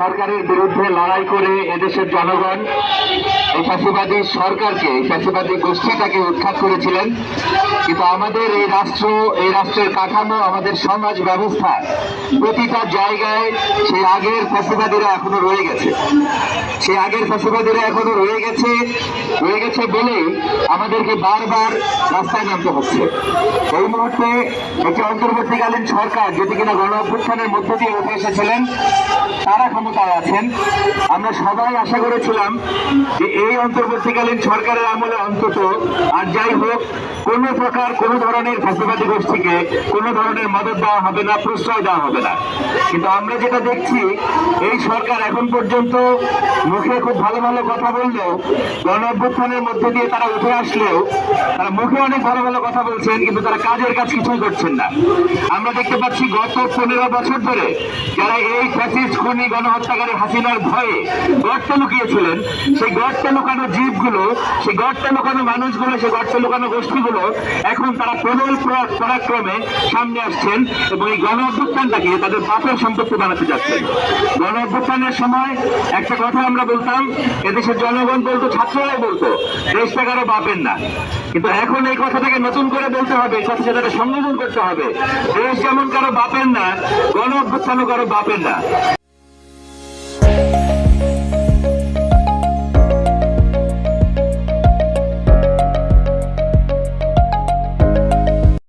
সরকারের বিরুদ্ধে লড়াই করে এদেশের জনগণ। এই ফ্যাসিবাদী সরকারকে, এই ফ্যাসিবাদী গোষ্ঠীটাকে উৎখাত করেছিলেন। কিন্তু আমাদের এই রাষ্ট্র, এই রাষ্ট্রের কাঠামো, আমাদের সমাজ ব্যবস্থা প্রতিটা জায়গায় সেই আগের ফ্যাসিবাদীরা এখনও রয়ে গেছে। সেই আগের ফ্যাসিবাদীরা এখনও রয়ে গেছে রয়ে গেছে বলেই আমাদেরকে বারবার রাস্তায় নামতে হচ্ছে। এই মুহূর্তে একটি অন্তর্বর্তীকালীন সরকার যেটি কিনা গণ অভ্যুত্থানের মধ্য দিয়ে উঠে এসেছিলেন, তারা ক্ষমতায় আছেন। আমরা সবাই আশা করেছিলাম যে এই অন্তর্বর্তীকালীন সরকারের আমলে অন্তত, আর যাই হোক, কোনো প্রকার কোনো ধরনের ফ্যাসিবাদী গোষ্ঠীকে কোনো ধরনের মদত দেওয়া হবে না, প্রশ্রয় দেওয়া হবে না। কিন্তু আমরা যেটা দেখছি, এই সরকার এখন পর্যন্ত মুখে খুব ভালো ভালো কথা বললেও গণ অভ্যুত্থানের মধ্যে দিয়ে তারা উঠে আসলেও, তারা মুখে অনেক ভালো ভালো কথা বলছেন, কিন্তু তারা কাজের কাজ কিছুই করছেন না। আমরা দেখতে পাচ্ছি গত পনেরো বছর ধরে যারা এই ফ্যাসিস্ট, খুনি, গণহত্যাকারী হাসিনার ভয়ে গর্তে লুকিয়েছিলেন, সেই গর্তে লুকানো জীবগুলো, সেই গর্তে লুকানো মানুষগুলো, সেই গর্তে লুকানো গোষ্ঠীগুলো এখন তারা প্রবল প্রা- পরাক্রমে সামনে আসছেন এবং এই গণ অভ্যুত্থানটাকে তাদের পাপের সম্পত্তি বানাতে যাচ্ছেন। গণ অভ্যুত্থানের সময় একটা কথা আমরা বলতাম, এদেশের জনগণ বলতো, ছাত্ররাই বলতো দেশটা কারও বাপের না। কিন্তু এখন এই কথাটাকে নতুন করে বলতে হবে, এই কথা সেটাকে সংযোজন করতে হবে। দেশ যেমন কারও বাপের না, গণ অভ্যুত্থানও কারও বাপের না।